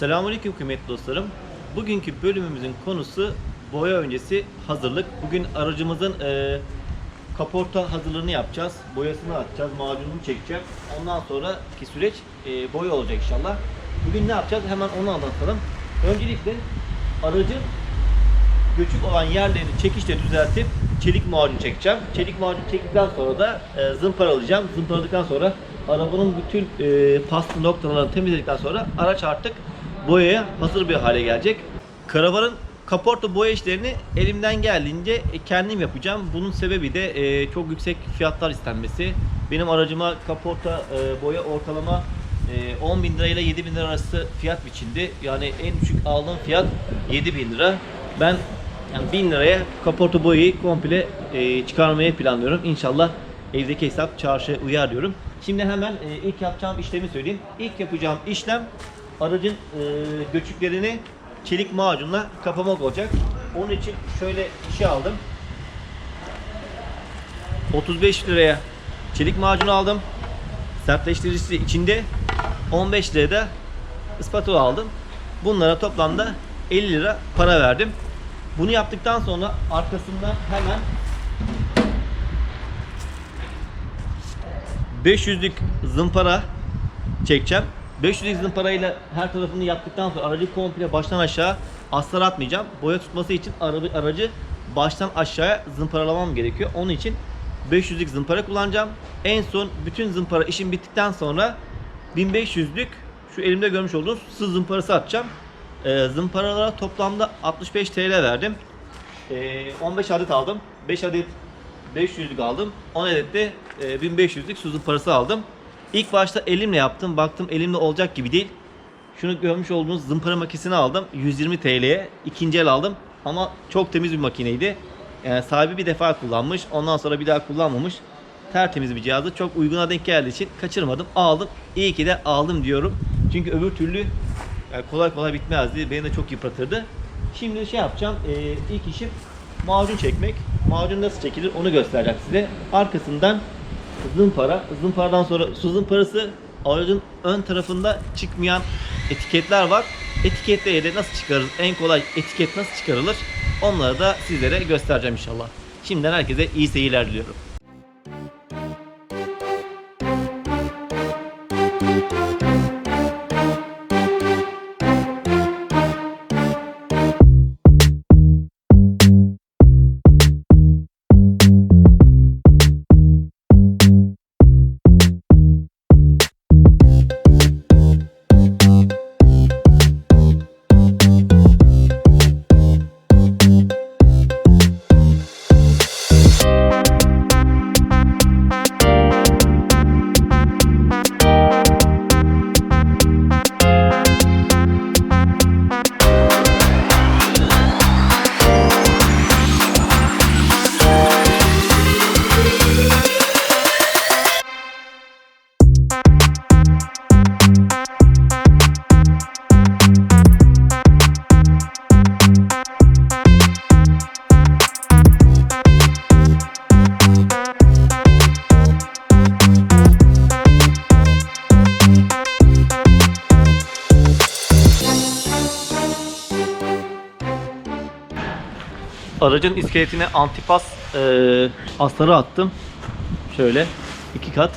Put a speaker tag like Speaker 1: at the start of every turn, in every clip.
Speaker 1: Selamünaleyküm kıymetli dostlarım. Bugünkü bölümümüzün konusu boya öncesi hazırlık. Bugün aracımızın e, kaporta hazırlığını yapacağız. Boyasını atacağız, macununu çekeceğim. Ondan sonraki süreç e, boya olacak inşallah. Bugün ne yapacağız? Hemen onu anlatalım. Öncelikle aracın göçük olan yerlerini çekişle düzeltip çelik macun çekeceğim. Çelik macun çektikten sonra da e, zımparalayacağım. Zımparaladıktan sonra arabanın bütün e, paslı noktalarını temizledikten sonra araç artık boyaya hazır bir hale gelecek. Karavanın kaporta boya işlerini elimden geldiğince e, kendim yapacağım. Bunun sebebi de e, çok yüksek fiyatlar istenmesi. Benim aracıma kaporta e, boya ortalama e, 10 bin lira ile 7 bin lira arası fiyat biçildi. Yani en düşük aldığım fiyat 7 bin lira. Ben yani 1000 liraya kaporta boyayı komple e, çıkarmayı planlıyorum. İnşallah evdeki hesap çarşıya uyar diyorum. Şimdi hemen e, ilk yapacağım işlemi söyleyeyim. İlk yapacağım işlem aracın e, göçüklerini çelik macunla kapamak olacak. Onun için şöyle bir şey aldım. 35 liraya çelik macun aldım. Sertleştiricisi içinde 15 liraya da spatula aldım. Bunlara toplamda 50 lira para verdim. Bunu yaptıktan sonra arkasından hemen 500'lük zımpara çekeceğim. 500'lük zımparayla her tarafını yaptıktan sonra aracı komple baştan aşağı astar atmayacağım. Boya tutması için arabı, aracı baştan aşağıya zımparalamam gerekiyor. Onun için 500'lük zımpara kullanacağım. En son bütün zımpara işim bittikten sonra 1500'lük şu elimde görmüş olduğunuz sız zımparası atacağım. Ee, zımparalara toplamda 65 TL verdim. Ee, 15 adet aldım. 5 adet 500'lük aldım. 10 adet de e, 1500'lük su zımparası aldım. İlk başta elimle yaptım. Baktım elimle olacak gibi değil. Şunu görmüş olduğunuz zımpara makinesini aldım. 120 TL'ye. ikinci el aldım. Ama çok temiz bir makineydi. Yani sahibi bir defa kullanmış. Ondan sonra bir daha kullanmamış. Tertemiz bir cihazı. Çok uyguna denk geldiği için kaçırmadım. Aldım. İyi ki de aldım diyorum. Çünkü öbür türlü kolay kolay bitmezdi. Beni de çok yıpratırdı. Şimdi şey yapacağım. Ee, ilk işim macun çekmek. Macun nasıl çekilir onu göstereceğim size. Arkasından zımpara. Zımparadan sonra su zımparası. Aracın ön tarafında çıkmayan etiketler var. Etiketleri de nasıl çıkarırız? En kolay etiket nasıl çıkarılır? Onları da sizlere göstereceğim inşallah. Şimdiden herkese iyi seyirler diliyorum. Aracın iskeletine antipas e, astarı attım. Şöyle iki kat.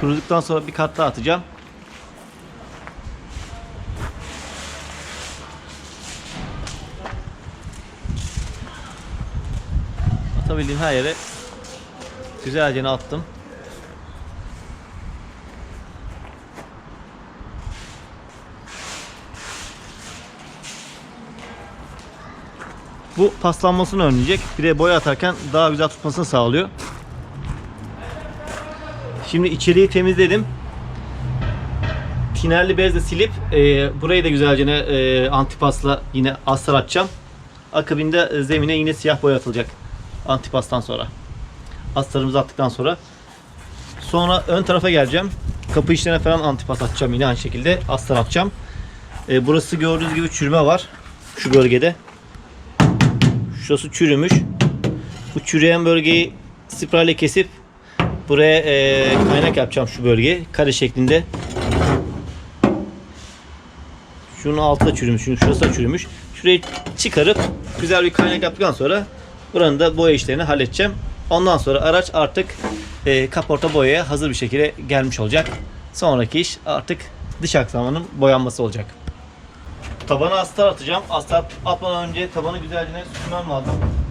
Speaker 1: Kuruduktan sonra bir kat daha atacağım. Atabildiğim her yere güzelce attım. Bu paslanmasını önleyecek. Bir de boya atarken daha güzel tutmasını sağlıyor. Şimdi içeriği temizledim. Tinerli bezle silip e, burayı da güzelce e, antipasla yine astar atacağım. Akabinde e, zemine yine siyah boya atılacak. Antipastan sonra. Astarımızı attıktan sonra. Sonra ön tarafa geleceğim. Kapı içlerine falan antipas atacağım yine aynı şekilde. Astar atacağım. E, burası gördüğünüz gibi çürüme var. Şu bölgede. Şurası çürümüş. Bu çürüyen bölgeyi spreyle kesip buraya e, kaynak yapacağım şu bölgeyi. Kare şeklinde. Şunun altı da çürümüş, şunun şurası da çürümüş. Şurayı çıkarıp güzel bir kaynak yaptıktan sonra buranın da boya işlerini halledeceğim. Ondan sonra araç artık e, kaporta boyaya hazır bir şekilde gelmiş olacak. Sonraki iş artık dış aksamının boyanması olacak. Tabana astar atacağım. Astar atmadan önce tabanı güzelce sürmem lazım.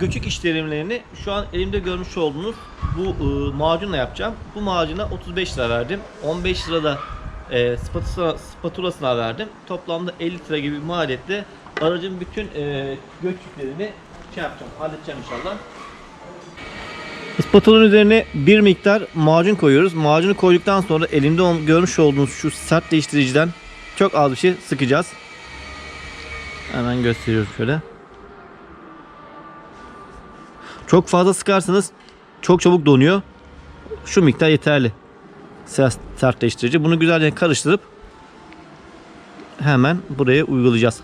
Speaker 1: Göçük işlemlerini şu an elimde görmüş olduğunuz bu e, macunla yapacağım. Bu macuna 35 lira verdim. 15 lira da e, spatula, spatulasına verdim. Toplamda 50 lira gibi bir maliyetle aracın bütün e, göçüklerini şey yapacağım, halledeceğim inşallah. Spatulanın üzerine bir miktar macun koyuyoruz. Macunu koyduktan sonra elimde görmüş olduğunuz şu sert değiştiriciden çok az bir şey sıkacağız. Hemen gösteriyorum şöyle. Çok fazla sıkarsanız çok çabuk donuyor. Şu miktar yeterli. Sert sertleştirici. Bunu güzelce karıştırıp hemen buraya uygulayacağız.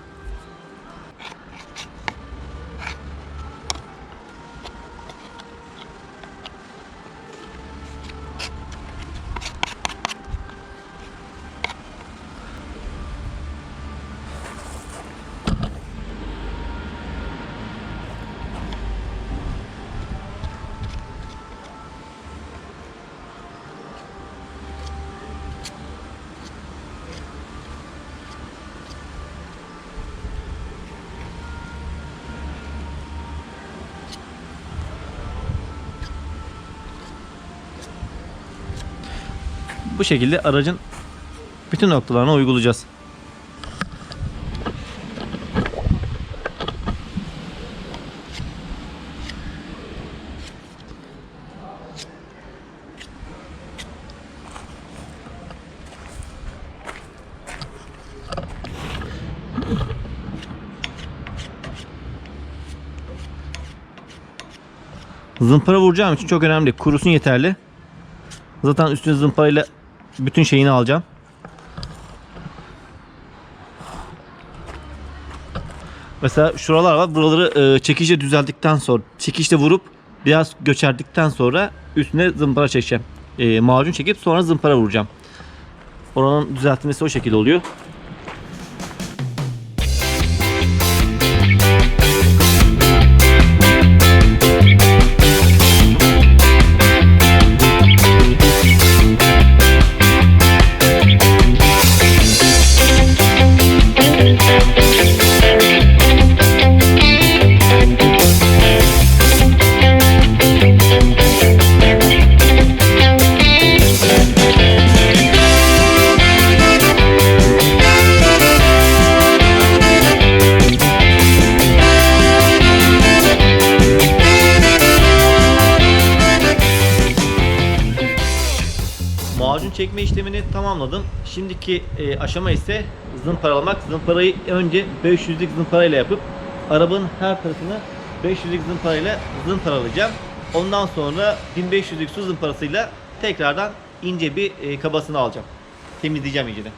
Speaker 1: Bu şekilde aracın bütün noktalarına uygulayacağız. Zımpara vuracağım için çok önemli. Kurusun yeterli. Zaten üstüne zımparayla bütün şeyini alacağım. Mesela şuralar var. Buraları e, çekişle düzeldikten sonra çekişle vurup biraz göçerdikten sonra üstüne zımpara çekeceğim. E, macun çekip sonra zımpara vuracağım. Oranın düzeltmesi o şekilde oluyor. Tamamladım. Şimdiki e, aşama ise zımparalamak. Zımparayı önce 500'lük zımparayla yapıp arabanın her tarafını 500'lük zımparayla zımparalayacağım. Ondan sonra 1500'lük su zımparasıyla tekrardan ince bir e, kabasını alacağım. Temizleyeceğim iyice de.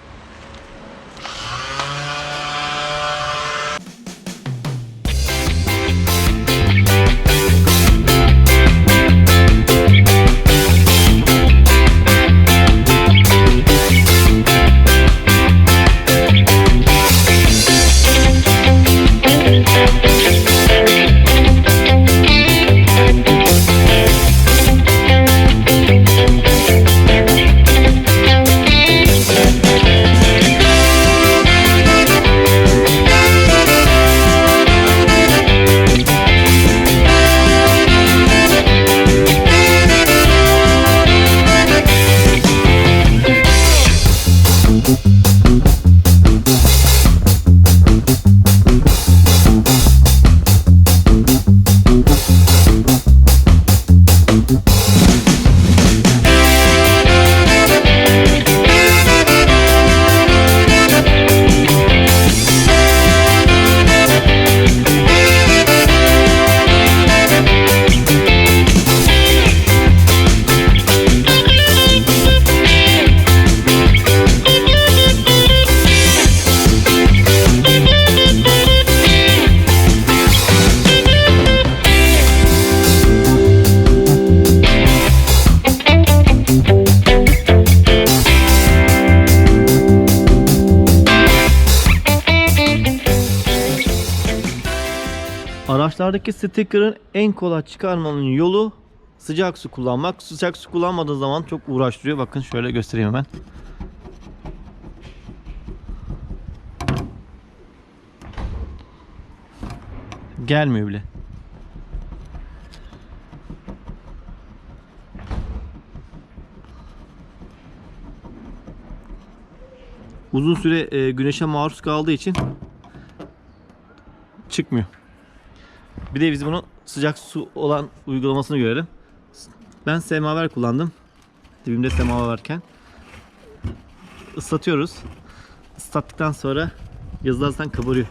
Speaker 1: Araçlardaki sticker'ın en kolay çıkarmanın yolu sıcak su kullanmak. Sıcak su kullanmadığı zaman çok uğraştırıyor. Bakın şöyle göstereyim hemen. Gelmiyor bile. Uzun süre e, güneşe maruz kaldığı için çıkmıyor. Bir de biz bunu sıcak su olan uygulamasını görelim. Ben semaver kullandım. Dibimde semaver varken. Islatıyoruz. Islattıktan sonra yazılarsan kabarıyor.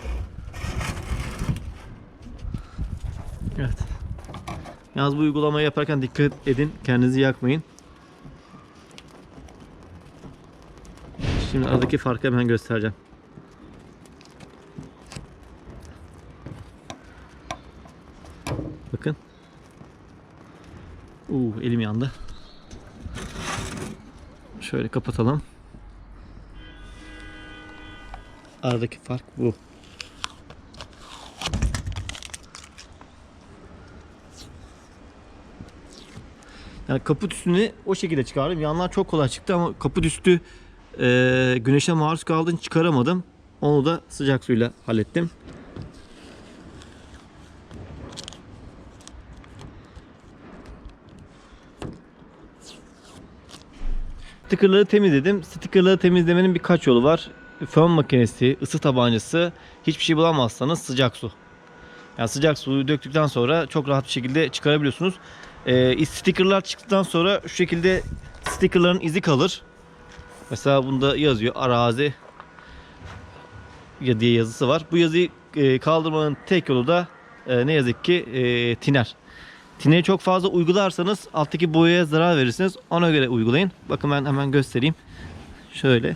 Speaker 1: Evet. Yalnız bu uygulamayı yaparken dikkat edin. Kendinizi yakmayın. Şimdi aradaki farkı hemen göstereceğim. Bakın. Uuu elim yandı. Şöyle kapatalım. Aradaki fark bu. Yani kaput üstünü o şekilde çıkardım. Yanlar çok kolay çıktı ama kaput üstü e, güneşe maruz kaldığını çıkaramadım. Onu da sıcak suyla hallettim. Stickerları temizledim. Stickerları temizlemenin birkaç yolu var. Fön makinesi, ısı tabancası, hiçbir şey bulamazsanız sıcak su. Yani sıcak suyu döktükten sonra çok rahat bir şekilde çıkarabiliyorsunuz. Ee, stickerlar çıktıktan sonra şu şekilde stickerların izi kalır. Mesela bunda yazıyor arazi ya diye yazısı var. Bu yazıyı e, kaldırmanın tek yolu da e, ne yazık ki e, tiner. Tineri çok fazla uygularsanız alttaki boyaya zarar verirsiniz. Ona göre uygulayın. Bakın ben hemen göstereyim. Şöyle.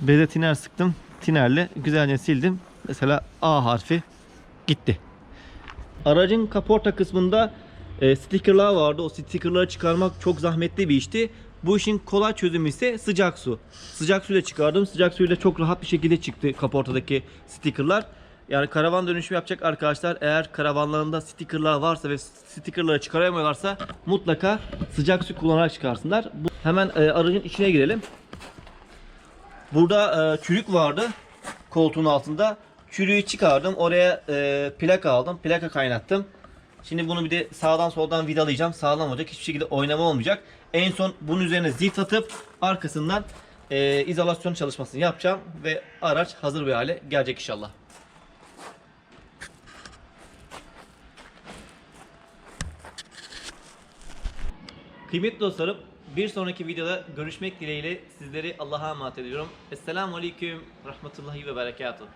Speaker 1: Beze tiner sıktım. Tinerle güzelce sildim. Mesela A harfi gitti. Aracın kaporta kısmında e, stickerlar vardı. O stickerları çıkarmak çok zahmetli bir işti. Bu işin kolay çözümü ise sıcak su. Sıcak suyla çıkardım. Sıcak suyla çok rahat bir şekilde çıktı kaportadaki stickerlar. Yani karavan dönüşümü yapacak arkadaşlar eğer karavanlarında stickerlar varsa ve stickerları çıkaramıyorlarsa mutlaka sıcak su kullanarak çıkarsınlar. Bu, hemen e, aracın içine girelim. Burada e, çürük vardı koltuğun altında. Çürüğü çıkardım. Oraya e, plaka aldım. Plaka kaynattım. Şimdi bunu bir de sağdan soldan vidalayacağım. Sağlam olacak. Hiçbir şekilde oynama olmayacak. En son bunun üzerine zift atıp arkasından e, izolasyon çalışmasını yapacağım. Ve araç hazır bir hale gelecek inşallah. Kıymetli dostlarım Bir sonraki videoda görüşmek dileğiyle sizleri Allah'a emanet ediyorum. Esselamu Aleyküm Rahmetullahi ve Berekatuhu.